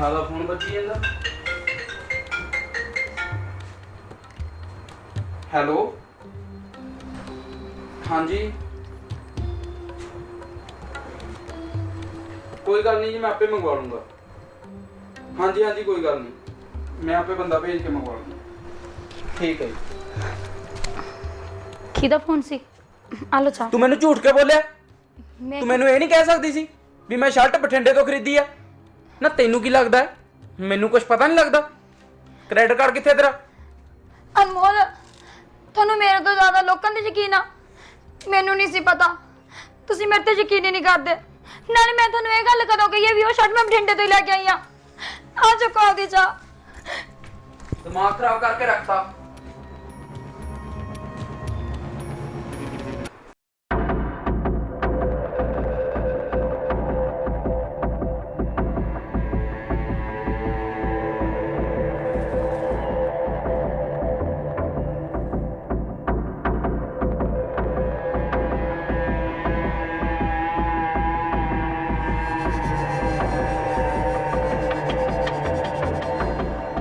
ਨੇਹਾ ਦਾ ਫੋਨ ਵੱਜੀ ਜਾਂਦਾ? ਹੈਲੋ? ਹਾਂਜੀ? ਕੋਈ ਗੱਲ ਨਹੀਂ ਜੀ ਮੈਂ ਆਪੇ ਮੰਗਵਾ ਲੂੰਗਾ। ਹਾਂਜੀ ਹਾਂਜੀ ਕੋਈ ਗੱਲ ਨਹੀਂ। ਮੈਂ ਆਪੇ ਬੰਦਾ ਭੇਜ ਕੇ ਮੰਗਵਾ ਲੂੰਗਾ। ਠੀਕ ਹੈ ਜੀ। ਕਿਹਦਾ ਫੋਨ ਸੀ? ਆਲੋ ਚਾ ਤੂੰ ਮੈਨੂੰ ਝੂਠ ਕੇ ਬੋਲਿਆ? ਮੈਂ ਤੂੰ ਮੈਨੂੰ ਇਹ ਨਹੀਂ ਕਹਿ ਸਕਦੀ ਸੀ ਵੀ ਮੈਂ ਸ਼ਰਟ ਬਠਿੰਡੇ ਤੋਂ ਖਰੀਦੀ ਆ? ਨਾ ਤੈਨੂੰ ਕੀ ਲੱਗਦਾ ਹੈ? ਮੈਨੂੰ ਕੁਝ ਪਤਾ ਨਹੀਂ ਲੱਗਦਾ। ਕ੍ਰੈਡਿਟ ਕਾਰਡ ਕਿੱਥੇ ਤੇਰਾ? ਅਨਮੋਲ ਤੁਹਾਨੂੰ ਮੇਰੇ ਤੋਂ ਜ਼ਿਆਦਾ ਲੋਕਾਂ ਤੇ ਯਕੀਨ ਆ? ਮੈਨੂੰ ਨਹੀਂ ਸੀ ਪਤਾ। ਤੁਸੀਂ ਮੇਰੇ ਤੇ ਯਕੀਨ ਹੀ ਨਹੀਂ ਕਰਦੇ। ਨਾਲੇ ਮੈਂ ਤੁਹਾਨੂੰ ਇਹ ਗੱਲ ਕਦੋਂ ਕਹੀ ਹੈ ਵੀ ਉਹ ਸ਼ਰਟ ਮੈਂ ਬਠਿੰਡੇ ਤੋਂ ਹੀ ਲੈ ਕੇ ਆਈ ਆ ਆ ਚੁੱਕਾ ਉਹਦੀ ਚਾ ਦਿਮਾਗ ਖਰਾਬ ਕਰਕੇ ਰੱਖਤਾ।